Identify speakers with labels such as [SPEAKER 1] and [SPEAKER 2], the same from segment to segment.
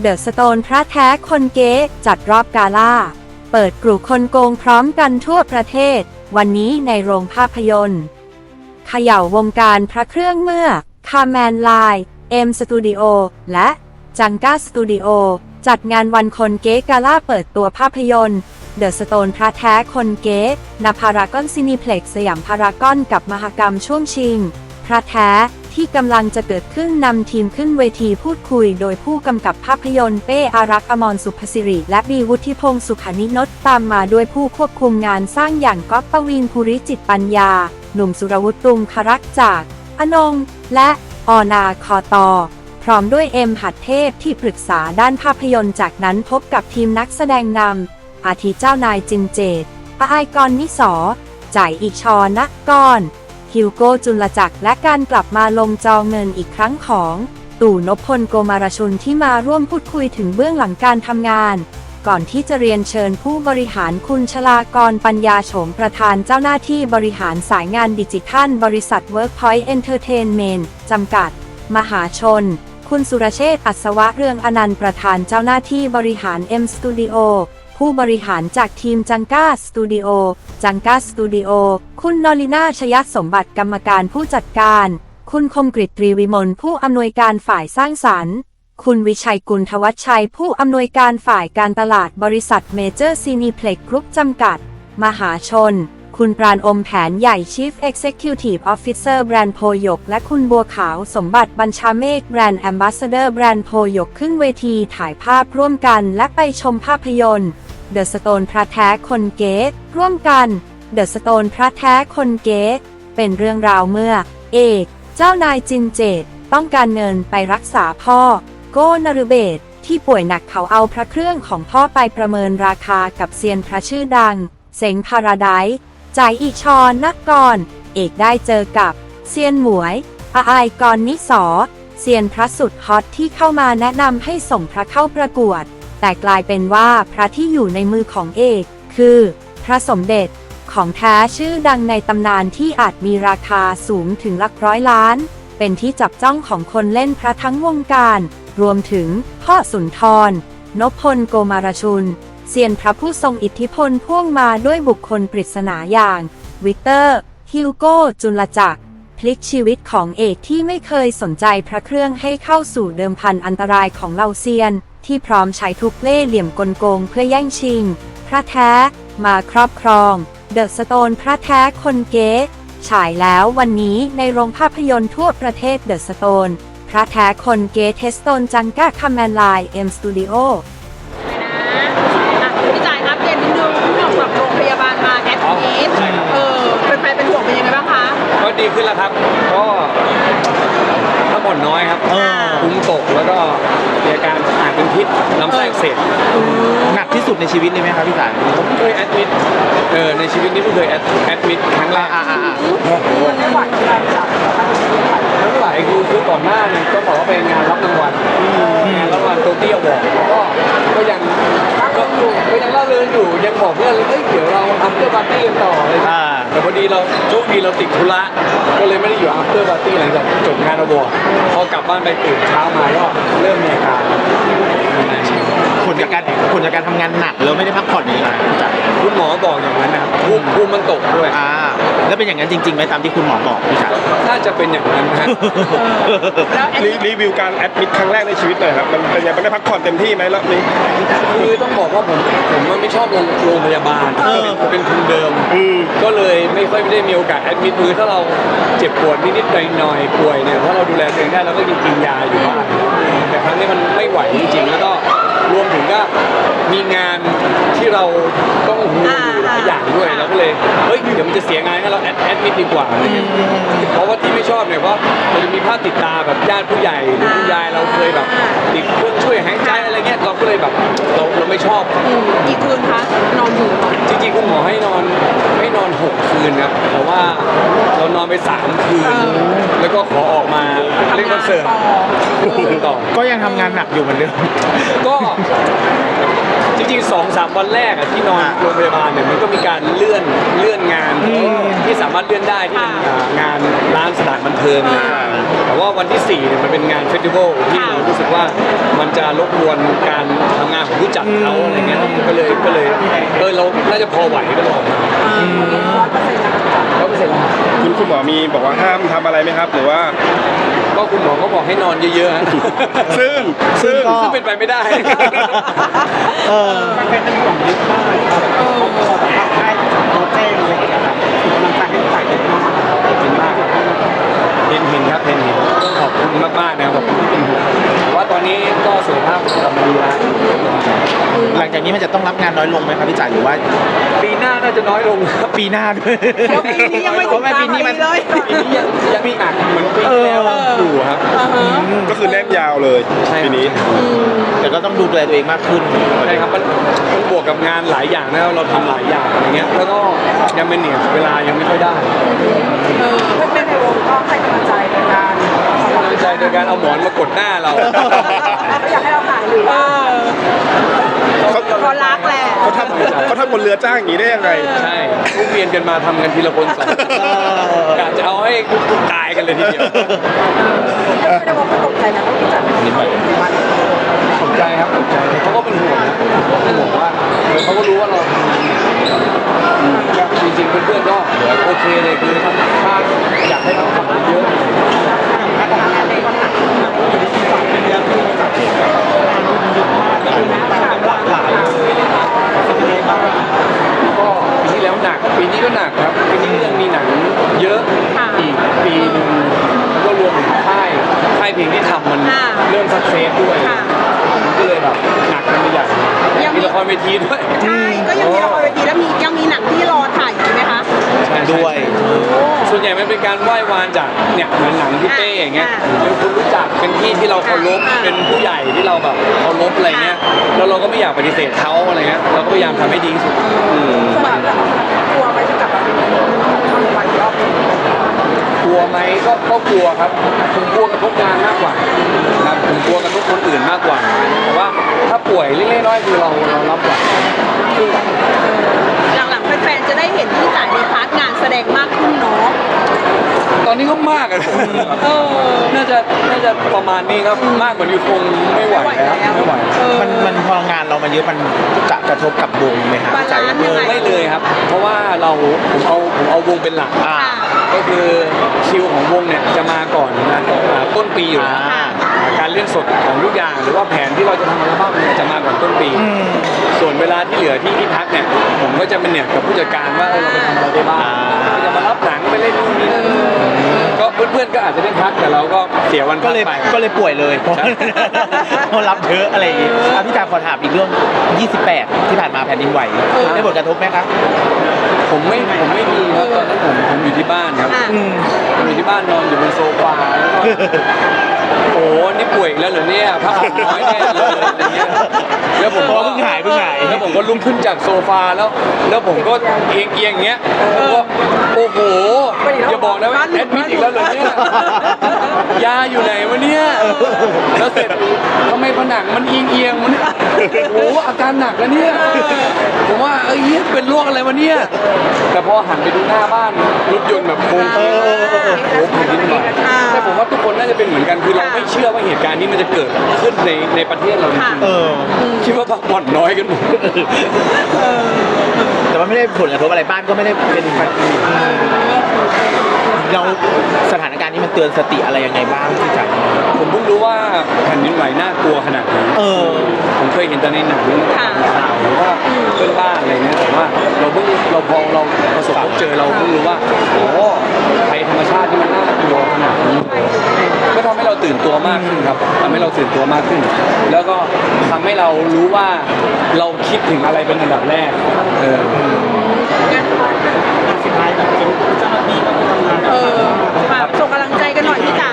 [SPEAKER 1] เดอะสโตนพระแท้คนเก๊จัดรอบกาล่า เปิดกลุ่มคนโกงพร้อมกันทั่วประเทศ วันนี้ในโรงภาพยนตร์เขย่าวงการพระเครื่องเมื่อ คาแมนไลน์เอ็มสตูดิโอและจังก้าสตูดิโอจัดงานวันคนเก๊กาล่าเปิดตัวภาพยนตร์เดอะสโตนพระแท้คนเก๊ณพารากอนซินิเพล็กสยามพารากอนกับมหกรรมช่วงชิง พระแท้ ที่กำลังจะเกิดขึ้นนำทีมขึ้นเวทีพูดคุย โดยผู้กำกับภาพยนตร์เป้อารักษ์อมรสุภศิริ และบีวุฒิพงศ์สุขานินตตามมาด้วยผู้ควบคุมงานสร้างอย่างก๊อฟปวีนภูริจิตปัญญา หนุ่มสุรวุฒิตุงครักษ์จากอนง และออนาคอตอพร้อมด้วยเอ็มหัดเทพที่ปรึกษาด้านภาพยนตร์จากนั้นพบกับทีมนักแสดงนำอาทิเจ้านายจินเจตอายกรนิสอจ่ายอีกชอนักกร ฮิวโก้จุลจักรและการกลับมาลงจอเงินอีกครั้งของตู่นพพลโกมารชุนที่มาร่วมพูดคุยถึงเบื้องหลังการทำงาน ก่อนที่จะเรียนเชิญผู้บริหารคุณชลากรปัญญาโฉมประธานเจ้าหน้าที่บริหารสายงานดิจิทัล บริษัท Workpoint Entertainment จำกัด มหาชน คุณสุรเชษฐ์อัศวะเรืองอนันต์ประธานเจ้าหน้าที่บริหาร M Studio ผู้บริหารจากทีมจังก้าสตูดิโอ จังก้าสตูดิโอ คุณนอลินาชยสมบัติกรรมการผู้จัดการ คุณคมกริตรีวิมลผู้อำนวยการฝ่ายสร้างสรรค์ คุณวิชัยกุลทวัชชัย ผู้อำนวยการฝ่ายการตลาดบริษัทเมเจอร์ซีนีเพล็กกรุ๊ปจำกัด มหาชน คุณปราณอมแผนใหญ่ Chief Executive Officer แบรนด์โพยก และคุณบัวขาวสมบัติบัญชาเมฆแบรนด์ Ambassador แบรนด์โพยกขึ้นเวทีถ่ายภาพร่วมกันและไปชมภาพยนตร์ The Stone พระแท้คนเก๊ร่วมกัน The Stone พระแท้คนเก๊เป็นเรื่องราวเมื่อ เอก เจ้านายจินเจตต้องการเงินไปรักษาพ่อ โก้นรุเบศที่ป่วยหนักเขาเอาพระเครื่องของพ่อไปประเมินราคากับเซียนพระชื่อดัง เสงพาราไดซ์จ่ายอีชอนนักกร เอกได้เจอกับ เซียนหมวยอาไอกรนิสอเซียนพระสุดฮอตที่เข้ามาแนะนำให้ส่งพระเข้าประกวด แต่กลายเป็นว่าพระที่อยู่ในมือของเอก คือ พระสมเด็จ ของแท้ชื่อดังในตำนานที่อาจมีราคาสูงถึงหลักร้อยล้าน เป็นที่จับจ้องของคนเล่นพระทั้งวงการ รวมถึงพ่อสุนทร นพพลโกมารชุนเซียนพระผู้ทรงอิทธิพลพ่วงมาด้วยบุคคลปริศนาอย่าง วิกเตอร์ ฮิวโก้จุลจักร พลิกชีวิตของเอกที่ไม่เคยสนใจพระเครื่องให้เข้าสู่เดิมพันอันตรายของเหล่าเซียน ที่พร้อมใช้ทุกเล่ห์เหลี่ยมกลโกงเพื่อแย่งชิง พระแท้ มาครอบครอง เดอะสโตนพระแท้คนเก๊ฉายแล้ววันนี้ในโรงภาพยนตร์ทั่วประเทศเดอะสโตนพระแท้คนเก๊เทสโตนจังก้าคัมแมนไลน์เอ็มสตูดิโอ
[SPEAKER 2] อะพี่จ่ายอัปเดตนิดนึงเพิ่งออกจากโรงพยาบาลมาแอดมิดเออเป็นแฟนเป็นห่วงเป็นยังไงบ้างคะ
[SPEAKER 3] ก็ดีขึ้นแล้วครับ ก็พักผ่อนน้อยครับ
[SPEAKER 4] เออ
[SPEAKER 3] ภูมิตกแล้วก็มีอาการอาจเป็นพิษลำไส้อักเสบ
[SPEAKER 4] หนักที่สุดในชีวิตเลยไหมครับพี่สาย
[SPEAKER 3] ผมเคยแอดมิดเออในชีวิตนี้เพิ่งเคยแอดแอดมิดครั้งแรก
[SPEAKER 4] อ่าอ่าอ่า
[SPEAKER 3] ไม่ไหวคือคือก่อนหน้าเนี่ยก็บอกว่าเป็นงานรับรางวัลงานรับรางวัลโตเกียวบอกก็ก็ยัง ก็ก็ยังเล่าเริงอยู่ยังบอกเพื่อนเลยเฮ้ยเดี๋ยวเราอัพเตอร์ปาร์ตี้กันต่ออะไรอย่างเงี้ย
[SPEAKER 4] อ่า
[SPEAKER 3] แต่พอดีเราโชคดีเราติดธุระก็เลยไม่ได้อยู่ after party หลังจากจบงานอวอร์ดพอกลับบ้านไปตื่นเช้ามาก็เริ่มมีอาการมีอาการ
[SPEAKER 4] ผลจากการผลจากการทำงานหนักแล้วไม่ได้พักผ่อนอย่างนี้นะพี่สาย
[SPEAKER 3] คุณหมอบอกอย่างนั้นนะครับภูมิภูมิมันตกด้วย
[SPEAKER 4] อ่า แล้วเป็นอย่างนั้นจริงๆไหมตามที่คุณหมอบอกพี่สาย
[SPEAKER 3] น่าจะเป็นอย่างนั้นนะฮะ
[SPEAKER 2] แล้วแอด
[SPEAKER 5] รี
[SPEAKER 2] มิด
[SPEAKER 5] รีวิวการแอดมิดครั้งแรกในชีวิตหน่อยครับ มันเป็นยังไงมันได้พักผ่อนเต็มที่ไหมรอบนี้
[SPEAKER 3] คือต้องบอกว่าผมผมมันไม่ชอบโรงโรงพยาบาลเป็นเป็นทุนเดิม
[SPEAKER 5] อืม
[SPEAKER 3] ก็เลยไม่ค่อยได้มีโอกาสแอดมิดคือถ้าเราเจ็บปวดนิดๆหน่อยๆป่วยเนี่ยถ้าเราดูแลตัวเองได้เราก็ยังกินยาอยู่บ้านแต่ครั้งนี้มันไม่ไหวจริงๆแล้วก็รวมถึงก็มีงานที่เราต้องหูอยู่หลายอย่างด้วยเราก็เลยเฮ้ยเดี๋ยวมันจะเสียงานให้เราแอดแอดมิดดีกว่าอะไรเงี้ยเพราะว่าที่ไม่ชอบเนี่ยเพราะมันจะมีภาพติดตาแบบญาติผู้ใหญ่หรือคุณยายเราเคยแบบติดเครื่องช่วยหายใจอะไรเงี้ยเราก็เลยแบบเราเราไม่ชอบ
[SPEAKER 2] อืมกี่คืนคะนอนอยู่
[SPEAKER 3] จริงๆคุณหมอให้นอนให้นอน6คืนครับแต่ว่าเรานอนไป3คืน แล้วก็ขอออกมาเล่นคอนเสิร์ตคอนเสิร์ตต่อ
[SPEAKER 4] ก็ยังทำงานหนักอยู่เหมือนเดิม
[SPEAKER 3] ก็จริงๆสองสามวันแรกอะที่นอนโรงพยาบาลเนี่ยมันก็มีการเลื่อนเลื่อนงานที่สามารถเลื่อนได้ที่เป็นอ่างานร้านสถานบันเทิงเลยแต่ว่าวันที่4เนี่ยมันเป็นงานเฟสติวัลที่เรารู้สึกว่ามันจะรบกวนการทำงานของผู้จัดเขาอะไรเงี้ยก็เลยก็เลยเออเราน่าจะพอไหวก็เลยออกมาร้อย เปอร์เซ็นต์
[SPEAKER 5] คุณคุณหมอมีบอกว่าห้ามทำอะไรไหมครับ หรือว่า
[SPEAKER 3] ก็คุณหมอก็บอกให้นอนเยอะๆฮะ
[SPEAKER 5] ซึ่งซึ่ง
[SPEAKER 3] ซึ่งเป็นไปไม่ได้
[SPEAKER 4] เออ
[SPEAKER 3] เห็นเห็นครับเห็นเห็นต้องขอบคุณมากๆนะครับขอบคุณที่เป็นห่วงแต่ว่าตอนนี้ก็สุขภาพกลับมาดีแล้ว
[SPEAKER 4] หลังจากนี้มันจะต้องรับงานน้อยลงไหมครับพี่จ๋าหรือว่า
[SPEAKER 3] ปีหน้าน่า จะน้อยลงครับ
[SPEAKER 4] ปีหน้าด้วย
[SPEAKER 2] เพราะปีนี้ยังไม่
[SPEAKER 4] เพ
[SPEAKER 2] ถึ
[SPEAKER 4] ราะ
[SPEAKER 2] ง
[SPEAKER 4] ว่าก
[SPEAKER 2] ลา
[SPEAKER 4] ปี
[SPEAKER 2] ง
[SPEAKER 4] นี้
[SPEAKER 2] ปี
[SPEAKER 4] มัน
[SPEAKER 2] เลย
[SPEAKER 3] ปีนี้ยังยังมีหนักเหมือนปีที่แล้วอยู่ครับ
[SPEAKER 2] อ่าฮะ
[SPEAKER 5] ก็คือแนบยาวเลย
[SPEAKER 3] ใช่
[SPEAKER 5] ปีนี้
[SPEAKER 4] แต่ก็ต้องดูแลตัวเองมากขึ้น
[SPEAKER 3] ใช่ครับมันมันบวกกับงานหลายอย่างนะครับเราทำหลายอย่างอะไรเงี้ยแล้วก็ยังเป็นเนี่ยเวลายังไม่ค่อยได้
[SPEAKER 2] เออเพื่อนๆในวงก็ให้กำลังใจในการ
[SPEAKER 3] กำลังใจโดยการเอาหมอนมากดหน้าเรา
[SPEAKER 2] เขาอยากให้เราหายหรือว่าเขารักแหละ
[SPEAKER 5] เขาทำเขาทำบนเรือจ้างอย่างนี้ได้ยังไง
[SPEAKER 3] ใช่ทุกเวียนกันมาทำกันทีละคนสองกะจะเอาให้ตายกันเลยทีเดียว
[SPEAKER 2] ในวงก็ตกใจนะว่าพี่จัดเป็นคนมัน
[SPEAKER 3] สนใจครับสนใจเขาก็เป็นห่วงนะเป็นห่วงว่าเออเขาก็รู้ว่าเราทำงานอืมก็จริงๆเพื่อนๆก็โอเคเลยคือถ้าถ้าอยากให้เราทำงานเยอะ ก็ปีที่แล้วหนัก ปีนี้ก็หนักครับ ปีนี้ก็ยังมีหนังเยอะอีกปีหนึงแล้วก็รวมถึงค่ายค่ายเพลงที่ ทำมันเริ่มสักเซสด้วยมันก็เลยแบบหนักกันไปใหญ่มีละครเวทีด้วย
[SPEAKER 2] ใช่ก็ยังมีละครเวทีแล้วมียังมีหนังที่รอถ่ายอยู่ไหมคะ
[SPEAKER 3] ใช่
[SPEAKER 4] ด้วย
[SPEAKER 3] ส่วนใหญ่มันเป็นการไหว้วานจากเนี่ยเหมือนหนังพี่เป้อย่างเงี้ย
[SPEAKER 2] อ่า
[SPEAKER 3] เป็นคนรู้จักเป็นพี่ที่เราเคารพ
[SPEAKER 2] อ่า
[SPEAKER 3] เป็นผู้ใหญ่ที่เราแบบเคารพอะไรเงี้ยแล้วเราก็ไม่อยากปฏิเสธเขาอะไรเงี้ยเราก็พยายามทำให้ดีที่สุดอืม
[SPEAKER 2] สมัครกลัวไหมจะกลับมาเป็นทำวันรอบนึง
[SPEAKER 3] กลัว ไหมก็ก็กลัวครับผมกลัวกับทุกงานมากกว่าครับผมกลัวกับทุกคนอื่นมากกว่าแต่ว่าถ้าป่วยเล็กๆน้อยๆคือเราเรารับไหว
[SPEAKER 2] หลังๆแฟนๆจะได้เห็นที่จ่ายในพาร์ทงานแสดงมากขึ้นเนาะ
[SPEAKER 3] ตอนนี้ก็มากอะ
[SPEAKER 2] เออ
[SPEAKER 3] น่าจะน่าจะประมาณนี้ครับมากกว่านี้คงไม่ไหวแล้วไม่ไหว
[SPEAKER 2] เออ
[SPEAKER 4] มันมันพองานเรามาเยอะมันจะกระทบกับวงไหมครับ
[SPEAKER 2] บา
[SPEAKER 4] พี่จ๋า
[SPEAKER 2] ลานซ์ยังไง
[SPEAKER 3] ไม่เลยครับ เพราะว่าเราผมเอาผมเอาวงเป็นหลัก
[SPEAKER 4] อ่า
[SPEAKER 3] ก็คือคิวของวงเนี่ยจะมาก่อนนะอ่าต้นปีอยู่แล้ว
[SPEAKER 4] อ่า
[SPEAKER 3] การเล่นสดของทุกอย่างหรือว่าแผนที่เราจะทำอัลบั้มเนี่ยจะมาก่อนต้นปี
[SPEAKER 4] อืม
[SPEAKER 3] ส่วน เวลาที่เหลือที่ที่พักเนี่ยผมก็จะเป็นเนี่ยกับผู้จัดการว่าเออเราไปทำอะไรได้บ้าง
[SPEAKER 4] อ่า
[SPEAKER 3] จะมารับหนังไปเล่นนู่นนี่นั่นก็เพื่อนๆก็อาจจะได้พักแต่เราก็เสียวัน
[SPEAKER 4] ก็
[SPEAKER 3] พัก
[SPEAKER 4] เลย
[SPEAKER 3] ไป
[SPEAKER 4] ก็เลยป่วยเลยเพราะ
[SPEAKER 3] ใช่
[SPEAKER 4] เพราะรับเยอะอะไรอย่างงี้อะพี่จ๋าขอถามอีกเรื่อง 28 ที่ผ่านมาแผ่นดินไหวได้ผลกระทบไหมครับ
[SPEAKER 3] ผมไม่ผมไม่มีครับตอนนั้นผมผมอยู่ที่บ้านครับ นนอนอยู่บนโซฟาแล้วก็โอ้โหนี่ป่วยอีกแล้วเหรอเนี่ยพักผ่อนน้อยแน่เลยอะไรเงี้ยแล้วผม
[SPEAKER 4] เพ
[SPEAKER 3] ก็
[SPEAKER 4] ราะว่าเพิ่งหายเพิ่งหาย
[SPEAKER 3] แล้วผมก็ลุกขึ้นจากโซฟาแล้ว แล้วผมก็เอียงเอียงอย่างเงี้ยผมก็โอ้โหอย่าบอกนะว่าแอดมิดอีกแล้วเหรอเนี่ย ยาอยู่ไหนวะเนี่ยแล้วเสร็จทำไมผนังมันเอียงเอียงมันยโอ้โหอาการหนักแล้วเนี่ยผมว่าเอ้ยเหี้ยเป็นโรคอะไรวะเนี่ยแต่พอหันไปดูหน้าบ้านรถยนต์แบบโค้ง
[SPEAKER 4] เออเออเออเออ
[SPEAKER 3] โอ้โหแผ่นดินไหวใช่ผมว่าทุกคนน่าจะเป็นเหมือนกันคือเราไม่เชื่อว่าเหตุการณ์นี้มันจะเกิดขึ้นในในประเทศเราจริง
[SPEAKER 4] เออ
[SPEAKER 3] ๆคิดว่าพักผ่อนน้อยกันหมด
[SPEAKER 4] แต่ว่าไม่ได้ผลกระทบอะไรบ้านก็ไม่ได้เป็น เราสถานการณ์นี้มันเตือนสติอะไรยังไงบ้างพี่จ๋า
[SPEAKER 3] ผมเพิ่งรู้ว่าแผ่นดินไหวน่ากลัวขนาดนี้
[SPEAKER 4] เออ
[SPEAKER 3] ผมเคยเห็นแต่ในหนัง
[SPEAKER 2] ค่ะ
[SPEAKER 3] ข่าวหรือว่าเพื่อนบ้านอะไรเงี้ยแต่ว่าเราเพิ่งเราพอเราประสบพบเจอเราเพิ่งรู้ว่าโอ้ภัยธรรมชาติที่มันน่ากลัวขนาดนี้ก็ทำให้เราตื่นตัวมากขึ้นครับทำให้เราตื่นตัวมากขึ้น แล้วก็ทำให้เรารู้ว่าเราคิดถึงอะไรเป็นอันดับแรกเออ
[SPEAKER 2] เอ อฝากส่งกำลังใจกันหน่อยพี่จ๋า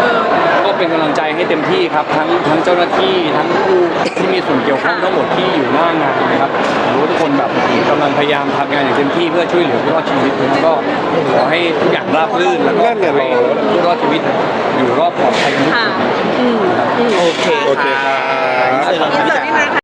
[SPEAKER 2] เออ
[SPEAKER 3] ก็เป็นกำลังใจให้เต็มที่ครับ ทั้งทั้งเจ้าหน้าที่ทั้งผู้ที่มีส่วนเกี่ยวข้องทั้งหมดที่อยู่หน้างานนะครับผมรู้ว่าทุกคนแบบกำลังพยายามทำงานอย่างเต็มที่เพื่อช่วยเหลือผู้รอดชีวิตแล้วก็ขอให้ทุกอย่างราบรื่นแล้วก็
[SPEAKER 5] นั่นเนี่ยรอ
[SPEAKER 3] ผู้รอดชีวิตอยู่รอดปลอดภัยกันทุก
[SPEAKER 2] ค่ะ
[SPEAKER 3] คน
[SPEAKER 2] อืม
[SPEAKER 4] โอเค
[SPEAKER 5] โอเคครับ
[SPEAKER 4] เชิญ
[SPEAKER 2] อินเสิร์ตนี่มาค่ะ